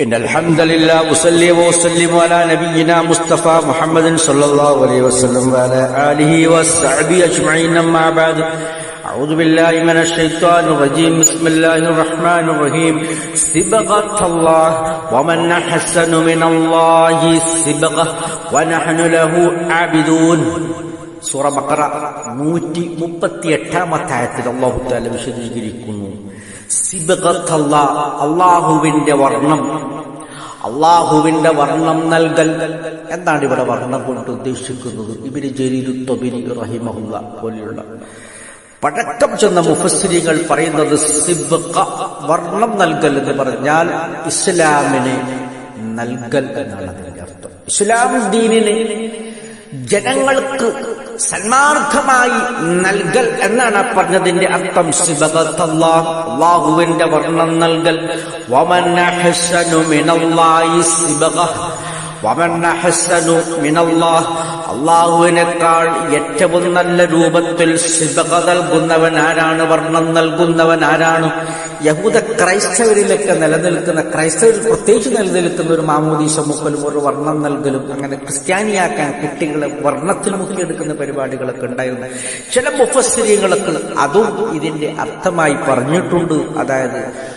إن الحمد لله أصلي وأسلم على نبينا مصطفى محمد صلى الله عليه وسلم وعلى آله وصحبه أجمعين أما بعد أعوذ بالله من الشيطان الرجيم بسم الله الرحمن الرحيم صبغة الله ومن أحسن من الله صبغة ونحن له عابدون സൂറ ബക്കറ നൂറ്റി മുപ്പത്തി എട്ടാമത്തെ ആയത്തിൽ അള്ളാഹു താല വിശദീകരിക്കുന്നു സിബകത്തല്ല അള്ളാഹുവിന്റെ വർണ്ണം അള്ളാഹുവിന്റെ വർണം നൽകൽ. എന്താണ് ഇവിടെ വർണം കൊണ്ട് ഉദ്ദേശിക്കുന്നത്? ഇവർ ജലീലു പോലെയുള്ള. പഴക്കം ചെന്ന മുഫസ്സിരികൾ പറയുന്നത് വർണം നൽകൽ എന്ന് പറഞ്ഞാൽ ഇസ്ലാമിനെ നൽകൽ എന്നാണ് അതിന്റെ അർത്ഥം. ഇസ്ലാം ദീനിനെ ജനങ്ങൾക്ക് സന്മാർഗമായി നൽകൽ എന്നാണ് പറഞ്ഞതിന്റെ അർത്ഥം. അള്ളാഹുവിന്റെ വർണം നൽകൽ. അള്ളാഹുവിനേക്കാൾ ഏറ്റവും നല്ല രൂപത്തിൽ സിബക നൽകുന്നവൻ ആരാണ്? വർണം നൽകുന്നവൻ ആരാണ്? യഹൂദ ക്രൈസ്തവരിലൊക്കെ നിലനിൽക്കുന്ന ക്രൈസ്തവരിൽ പ്രത്യേകിച്ച് നിലനിൽക്കുന്ന ഒരു മാമൂദീസ മുക്കലും ഒരു വർണം നൽകലും അങ്ങനെ ക്രിസ്ത്യാനിയാക്കാൻ കുട്ടികളെ വർണത്തിൽ മുക്കിയെടുക്കുന്ന പരിപാടികളൊക്കെ ഉണ്ടായിരുന്നു. ചില മുഫസ്ത്രീകളൊക്കെ അതും ഇതിന്റെ അർത്ഥമായി പറഞ്ഞിട്ടുണ്ട്. അതായത്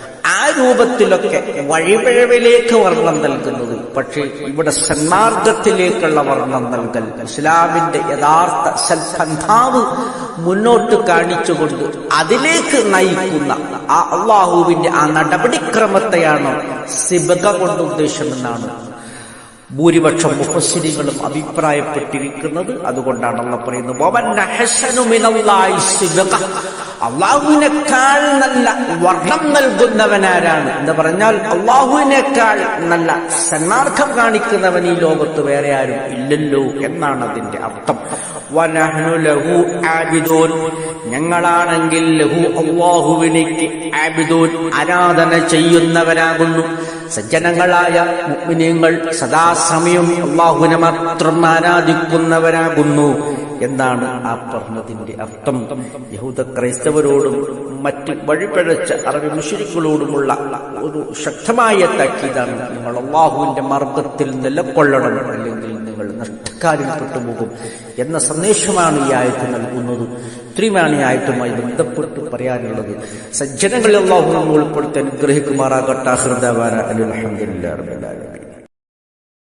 രൂപത്തിലൊക്കെ വഴിപിഴവിലേക്ക് വർണം നൽകുന്നത്. പക്ഷേ ഇവിടെ സന്മാർഗത്തിലേക്കുള്ള വർണം നൽകൽ ഇസ്ലാമിന്റെ യഥാർത്ഥ സൽസന്ധാവ് മുന്നോട്ട് കാണിച്ചുകൊണ്ട് അതിലേക്ക് നയിക്കുന്ന ആ അള്ളാഹുവിന്റെ ആ നടപടിക്രമത്തെയാണ് സിബക കൊണ്ട് ഉദ്ദേശമെന്നാണ് ഭൂരിപക്ഷം മുഹസ്സിനികളും അഭിപ്രായപ്പെട്ടിരിക്കുന്നത് അതുകൊണ്ടാണ് അള്ള പറയുന്നത് അള്ളാഹുവിനേക്കാൾ നല്ല വർണം നൽകുന്നവനാരാണ് എന്ന് പറഞ്ഞാൽ അള്ളാഹുവിനേക്കാൾ നല്ല സന്മാർഗം കാണിക്കുന്നവൻ ഈ ലോകത്ത് വേറെ ആരും ഇല്ലല്ലോ എന്നാണ് അതിന്റെ അർത്ഥം. ഞങ്ങളാണെങ്കിൽ ലഹു അള്ളാഹുവിനേക്ക് ആരാധന ചെയ്യുന്നവരാകുന്നു. സജ്ജനങ്ങളായ മുഗ്മിനീങ്ങൾ സദാസമയം അള്ളാഹുവിനെ മാത്രം ആരാധിക്കുന്നവരാകുന്നു എന്നാണ് ആ പറഞ്ഞതിന്റെ അർത്ഥം. യഹൂദ ക്രൈസ്തവരോടും മറ്റ് വഴിപഴച്ച അറബി മുഷരിക്കുകളോടുമുള്ള ഒരു ശക്തമായ താക്കീതാണ് നിങ്ങൾ അള്ളാഹുവിന്റെ മാർഗത്തിൽ നിലക്കൊള്ളണം അല്ലെങ്കിൽ നിങ്ങൾ നഷ്ടക്കാരിൽ പെട്ടുപോകും എന്ന സന്ദേശമാണ് ഈ ആയത്ത് നൽകുന്നത്. ആയത്തുമായി ബന്ധപ്പെട്ട് പറയാനുള്ളത് സജ്ജനങ്ങളിൽ അള്ളാഹു നമ്മൾ ഉൾപ്പെടുത്തി അനുഗ്രഹിക്കുമാറാകട്ടെ ഹൃദവാന അലി അലഹദില്ലാ